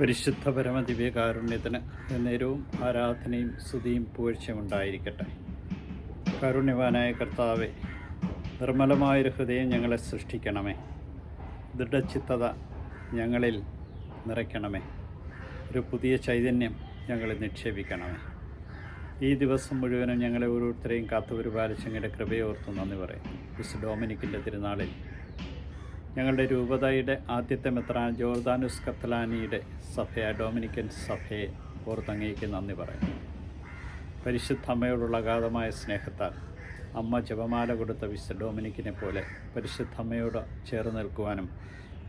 പരിശുദ്ധ പരമദിവ്യകാരുണ്യത്തിന് നേരവും ആരാധനയും സ്തുതിയും പുകഴ്ചയും ഉണ്ടായിരിക്കട്ടെ. കാരുണ്യവാനായ കർത്താവെ നിർമ്മലമായൊരു ഹൃദയം ഞങ്ങളെ സൃഷ്ടിക്കണമേ. ദൃഢചിത്തത ഞങ്ങളിൽ നിറയ്ക്കണമേ. ഒരു പുതിയ ചൈതന്യം ഞങ്ങളിൽ നിക്ഷേപിക്കണമേ. ഈ ദിവസം മുഴുവനും ഞങ്ങളെ ഓരോരുത്തരെയും കാത്തുപരിപാലിച്ച് കൃപയോർത്ത് നന്ദി പറയും വിശു ഡോമിനിക്കിന്റെ തിരുനാളിൽ ഞങ്ങളുടെ രൂപതയുടെ ആദ്യത്തെ മെത്രാൻ ജോർദാനുസ് കത്തലാനിയുടെ സഭയ ഡൊമിനിക്കൻ സഭയെ ഓർത്തങ്ങേക്ക് നന്ദി പറയുന്നു. പരിശുദ്ധ അമ്മയോടുള്ള അഗാധമായ സ്നേഹത്താൽ അമ്മ ജപമാല കൊടുത്ത വിശുദ്ധ ഡൊമിനിക്കിനെ പോലെ പരിശുദ്ധ അമ്മയോട് ചേർന്ന് നിൽക്കുവാനും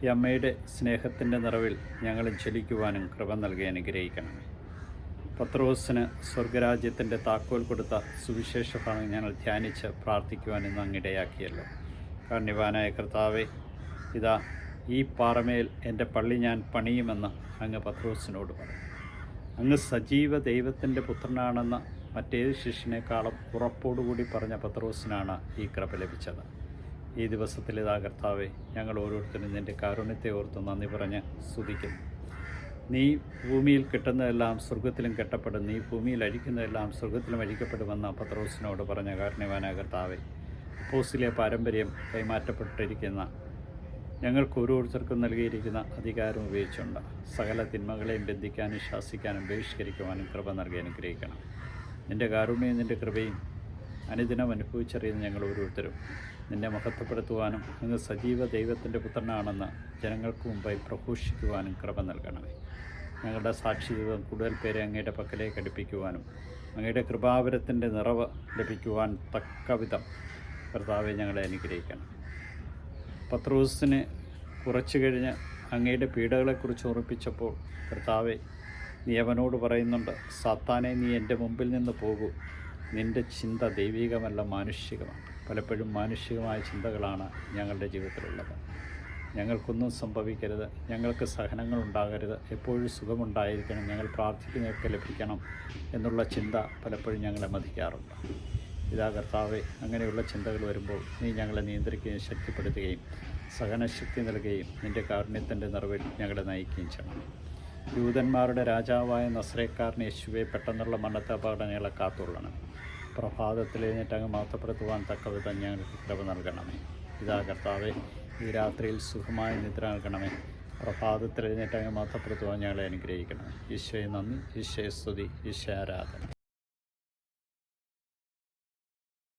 ഈ അമ്മയുടെ സ്നേഹത്തിന്റെ നിറവിൽ ഞങ്ങളും ചലിക്കുവാനും കൃപ നൽകി അനുഗ്രഹിക്കണമേ. പത്രോസിന് സ്വർഗരാജ്യത്തിന്റെ താക്കോൽ കൊടുത്ത സുവിശേഷ ഭാഗം ഞങ്ങൾ ധ്യാനിച്ച് പ്രാർത്ഥിക്കുവാൻ ഇന്ന് അങ്ങിടയാക്കിയല്ലോ കണ്ണിവാനായ കർത്താവെ ഇതാ ഈ പാറമേൽ എന്റെ പള്ളി ഞാൻ പണിയുമെന്ന് അങ്ങ് പത്രോസിനോട് പറഞ്ഞു. അങ്ങ് സജീവ ദൈവത്തിന്റെ പുത്രനാണെന്ന് മറ്റേത് ശിഷ്യനേക്കാളും ഉറപ്പോടുകൂടി പറഞ്ഞ പത്രോസിനാണ് ഈ കൃപ ലഭിച്ചത്. ഈ ദിവസത്തിൽ ഇതാ കർത്താവെ ഞങ്ങൾ ഓരോരുത്തരും നിന്റെ കാരുണ്യത്തെ ഓർത്ത് നന്ദി പറഞ്ഞ് സ്തുതിക്കുന്നു. നീ ഭൂമിയിൽ കിട്ടുന്നതെല്ലാം സ്വർഗത്തിലും കെട്ടപ്പെടും. നീ ഭൂമിയിൽ അഴിക്കുന്നതെല്ലാം സ്വർഗത്തിലും അഴിക്കപ്പെടുമെന്ന് പത്രോസിനോട് പറഞ്ഞ കാരണവാനായ അപ്പോസിലെ പാരമ്പര്യം കൈമാറ്റപ്പെട്ടിരിക്കുന്ന ഞങ്ങൾക്ക് ഓരോരുത്തർക്കും നൽകിയിരിക്കുന്ന അധികാരം ഉപയോഗിച്ചുകൊണ്ട് സകല തിന്മകളെയും ബന്ധിക്കാനും ശാസിക്കാനും ബഹിഷ്കരിക്കുവാനും കൃപ നൽകി അനുഗ്രഹിക്കണം. നിന്റെ കാരുണ്യവും നിന്റെ കൃപയും അനുദിനം അനുഭവിച്ചറിയുന്ന ഞങ്ങൾ ഓരോരുത്തരും നിന്നെ മഹത്വപ്പെടുത്തുവാനും അങ്ങ് സജീവ ദൈവത്തിന്റെ പുത്രനാണെന്ന് ജനങ്ങൾക്ക് മുമ്പായി പ്രഘോഷിക്കുവാനും കൃപ നൽകണമേ. ഞങ്ങളുടെ സാക്ഷിത്വം കൂടുതൽ പേരെ അങ്ങയുടെ പക്കലേക്ക് അടുപ്പിക്കുവാനും അങ്ങയുടെ കൃപാവരത്തിന്റെ നിറവ് ലഭിക്കുവാൻ തക്കവിധം കർത്താവെ ഞങ്ങളെ അനുഗ്രഹിക്കണം. പത്രോസിന് കുറച്ചു കഴിഞ്ഞ് അങ്ങയുടെ പീഡകളെക്കുറിച്ച് ഉറപ്പിച്ചപ്പോൾ കർത്താവെ നീ അവനോട് പറയുന്നുണ്ട് സാത്താനെ നീ എന്റെ മുമ്പിൽ നിന്ന് പോകൂ. നിന്റെ ചിന്ത ദൈവികമല്ല മാനുഷികമാണ്. പലപ്പോഴും മാനുഷികമായ ചിന്തകളാണ് ഞങ്ങളുടെ ജീവിതത്തിലുള്ളത്. ഞങ്ങൾക്കൊന്നും സംഭവിക്കരുത്. ഞങ്ങൾക്ക് സഹനങ്ങൾ ഉണ്ടാകരുത്. എപ്പോഴും സുഖമുണ്ടായിരിക്കണം. ഞങ്ങൾ പ്രാർത്ഥിക്കുന്നതൊക്കെ ലഭിക്കണം എന്നുള്ള ചിന്ത പലപ്പോഴും ഞങ്ങളെ മതിക്കാറുണ്ട്. ഇതാ കർത്താവെ അങ്ങനെയുള്ള ചിന്തകൾ വരുമ്പോൾ നീ ഞങ്ങളെ നിയന്ത്രിക്കുകയും ശക്തിപ്പെടുത്തുകയും സഹനശക്തി നൽകുകയും നിന്റെ കാരുണ്യത്തിന്റെ നിറവിൽ ഞങ്ങളെ നയിക്കുകയും ചെയ്യണം. യൂതന്മാരുടെ രാജാവായ നസ്രേക്കാരൻ യേശുവെ പെട്ടെന്നുള്ള മണ്ണത്തെ അപകടങ്ങളെ കാത്തുകൊള്ളണം. പ്രഭാതത്തിൽ എഴുന്നേറ്റ് അങ്ങ് മാത്തപ്പെടുത്തുവാൻ തക്കവിധം ഞങ്ങൾക്ക് കൃപ നൽകണമേ. ഇതാ കർത്താവെ ഈ രാത്രിയിൽ സുഖമായ നിദ്ര നൽകണമേ. പ്രഭാതത്തിൽ അങ്ങ് മാത്രപ്പെടുത്തുവാൻ ഞങ്ങളെ അനുഗ്രഹിക്കണമേ. ഈശോയെ നന്ദി ഈശോയെ സ്തുതി ഈശോ